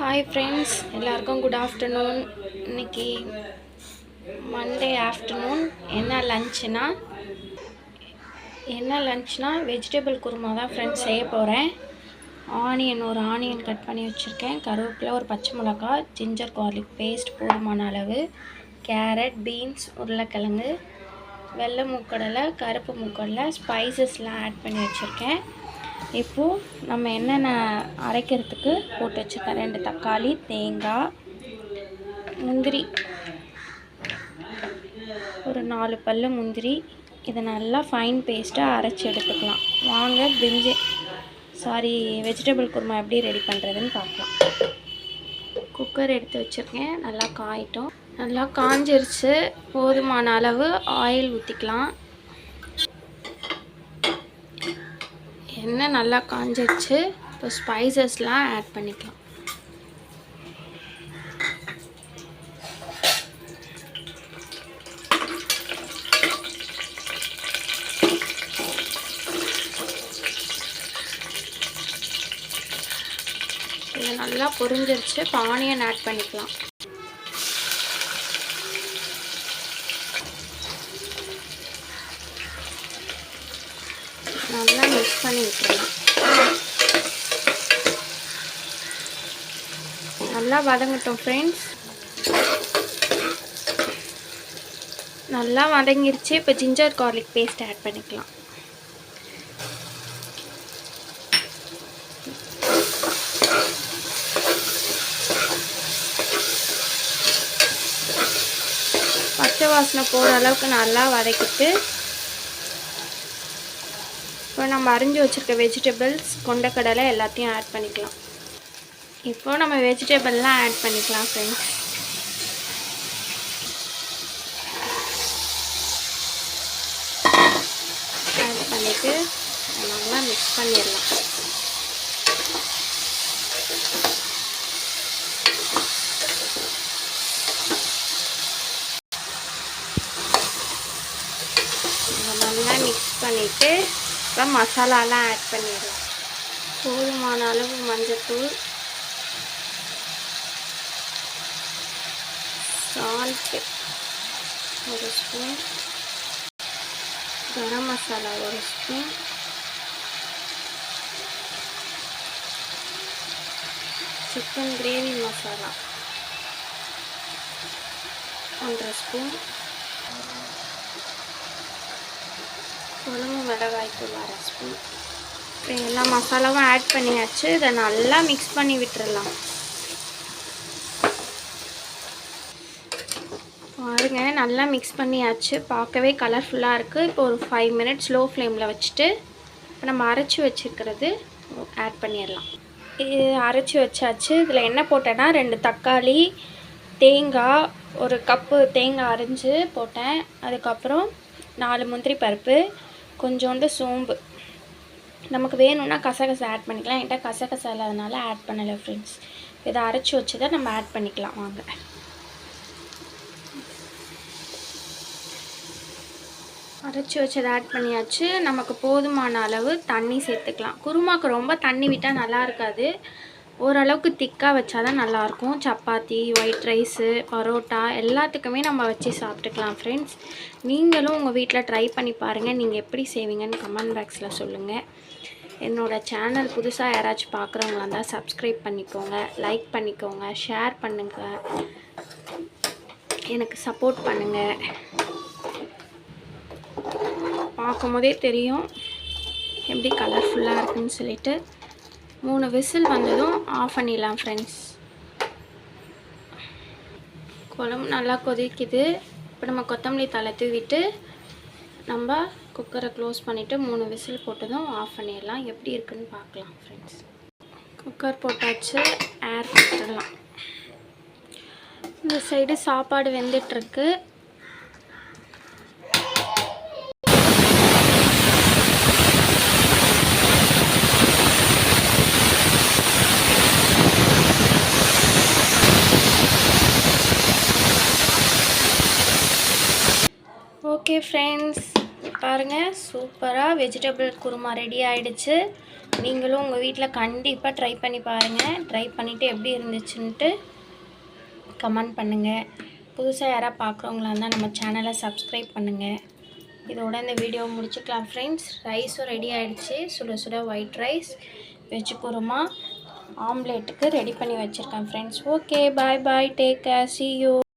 Hi friends எல்லாருக்கும் good afternoon இன்னைக்கு Monday afternoon என்ன லஞ்சுனா என்ன லஞ்ச்னா வெஜிடபிள் குருமா தான் ஃப்ரெண்ட்ஸ் செய்ய போகிறேன் ஆனியன் ஒரு ஆனியன் கட் பண்ணி வச்சுருக்கேன். கருவேப்பிலை ஒரு பச்சை மிளகாய் ஜிஞ்சர் கார்லிக் பேஸ்ட் போதுமான அளவு. கேரட் பீன்ஸ் உருளைக்கிழங்கு வெள்ளை மூக்கடலை கருப்பு மூக்கடலை ஸ்பைசஸ்லாம் ஆட் பண்ணி வச்சுருக்கேன். இப்போது நம்ம என்னென்ன அரைக்கிறதுக்கு போட்டு வச்சுருக்கேன்? ரெண்டு தக்காளி தேங்காய் முந்திரி. ஒரு நாலு பல்லு முந்திரி. இதை நல்லா ஃபைன் பேஸ்ட்டாக அரைச்சி எடுத்துக்கலாம். வாங்க பிரிஞ்சு. சாரி வெஜிடபிள் குருமா எப்படி ரெடி பண்ணுறதுன்னு பார்க்கலாம். குக்கர் எடுத்து வச்சுருக்கேன். நல்லா காயிட்டும். நல்லா காஞ்சிருச்சு. போதுமான அளவு ஆயில் ஊற்றிக்கலாம் எண்ணெய் நல்லா காஞ்சிருச்சு. இப்போ ஸ்பைசஸ்லாம் ஆட் பண்ணிக்கலாம். இது நல்லா பொரிஞ்சிருச்சு. இப்போ ஆனியன் ஆட் பண்ணிக்கலாம் நல்லா மிக்ஸ் பண்ணி விட்டுருலாம் நல்லா வதங்கட்டும் ஃப்ரெண்ட்ஸ் நல்லா வதங்கிருச்சு. இப்போ ஜிஞ்சர் கார்லிக் பேஸ்ட் ஆட் பண்ணிக்கலாம். பச்சை வாசனை போகிற அளவுக்கு நல்லா வதக்கிட்டு இப்போ நம்ம அரிஞ்சு வச்சுருக்க வெஜிடபிள்ஸ் கொண்டக்கடலை எல்லாத்தையும் ஆட் பண்ணிக்கலாம். இப்போ நம்ம வெஜிடபிள்லாம் ஆட் பண்ணிக்கலாம் ஃப்ரெண்ட்ஸ் ஆட் பண்ணிவிட்டு நல்லா மிக்ஸ் பண்ணிடலாம். நல்லா மிக்ஸ் பண்ணிவிட்டு இப்போ மசாலாலாம் ஆட் பண்ணிடுவோம் போதுமான அளவு மஞ்சத்தூள் சால்ட்டு ஒரு ஸ்பூன் கரம் மசாலா ஒரு ஸ்பூன் சிக்கன் கிரேவி மசாலா ஒன்றரை ஸ்பூன் குழம்பு மிளகாய்த்தூள் அரை ஸ்பூன். இப்போ எல்லா மசாலாவும் ஆட் பண்ணியாச்சு. இதை நல்லா மிக்ஸ் பண்ணி விட்டுறலாம். பாருங்க நல்லா மிக்ஸ் பண்ணியாச்சு. பார்க்கவே கலர்ஃபுல்லாக இருக்குது இப்போ ஒரு ஃபைவ் மினிட்ஸ் லோ ஃப்ளேமில் வச்சுட்டு இப்போ நம்ம அரைச்சி வச்சுருக்கிறது ஆட் பண்ணிடலாம். இது அரைச்சி வச்சாச்சு. இதில் என்ன போட்டேன்னா ரெண்டு தக்காளி தேங்காய் ஒரு கப்பு தேங்காய் அரைஞ்சி போட்டேன். அதுக்கப்புறம் நாலு முந்திரி பருப்பு கொஞ்சோண்டு சோம்பு. நமக்கு வேணும்னா கசகசை ஆட் பண்ணிக்கலாம். என்கிட்ட கசகசை இல்லாதனால ஆட் பண்ணலை ஃப்ரெண்ட்ஸ் இதை அரைச்சி வச்சதை நம்ம ஆட் பண்ணிக்கலாம். வாங்க. அரைச்சி வச்சதை ஆட் பண்ணியாச்சு. நமக்கு போதுமான அளவு தண்ணி சேர்த்துக்கலாம். குருமாவுக்கு ரொம்ப தண்ணி விட்டால் நல்லா இருக்காது. ஓரளவுக்கு திக்காக வச்சா தான் நல்லாயிருக்கும். சப்பாத்தி ஒயிட் ரைஸு பரோட்டா எல்லாத்துக்குமே நம்ம வச்சு சாப்பிட்டுக்கலாம் ஃப்ரெண்ட்ஸ் நீங்களும் உங்கள் வீட்டில் ட்ரை பண்ணி பாருங்கள் நீங்கள் எப்படி செய்வீங்கன்னு கமெண்ட் பாக்ஸில் சொல்லுங்கள் என்னோடய சேனல் புதுசாக யாராச்சும் பார்க்குறவங்களா இருந்தால் சப்ஸ்கிரைப் பண்ணிக்கோங்க லைக் பண்ணிக்கோங்க ஷேர் பண்ணுங்கள் எனக்கு சப்போர்ட் பண்ணுங்கள் பார்க்கும் போதே தெரியும். எப்படி கலர்ஃபுல்லாக இருக்குன்னு சொல்லிட்டு. மூணு விசில் வந்ததும் ஆஃப் பண்ணிடலாம் ஃப்ரெண்ட்ஸ் குழம்பு நல்லா கொதிக்குது. இப்போ நம்ம கொத்தமல்லி தலை தூவிட்டு நம்ம குக்கரை க்ளோஸ் பண்ணிவிட்டு மூணு விசில் போட்டதும் ஆஃப் பண்ணிடலாம். எப்படி இருக்குன்னு பார்க்கலாம் ஃப்ரெண்ட்ஸ் குக்கர் போட்டாச்சு ஏர் போட்டுடலாம். இந்த சைடு சாப்பாடு வெந்துட்டுருக்கு. ஓகே ஃப்ரெண்ட்ஸ் பாருங்கள் சூப்பராக வெஜிடபிள் குருமா ரெடி ஆகிடுச்சு நீங்களும் உங்கள் வீட்டில் கண்டிப்பாக ட்ரை பண்ணி பாருங்கள் ட்ரை பண்ணிவிட்டு எப்படி இருந்துச்சுன்ட்டு கமெண்ட் பண்ணுங்கள் புதுசாக யாராவது பார்க்குறவங்களா இருந்தால் நம்ம சேனலை சப்ஸ்கிரைப் பண்ணுங்கள் இதோட இந்த வீடியோ முடிச்சுக்கலாம் ஃப்ரெண்ட்ஸ் ரைஸும் ரெடி ஆகிடுச்சு சுட சுட ஒயிட் ரைஸ் வெஜ் குருமா ஆம்லேட்டுக்கு ரெடி பண்ணி வச்சுருக்கேன் friends okay bye bye take care see you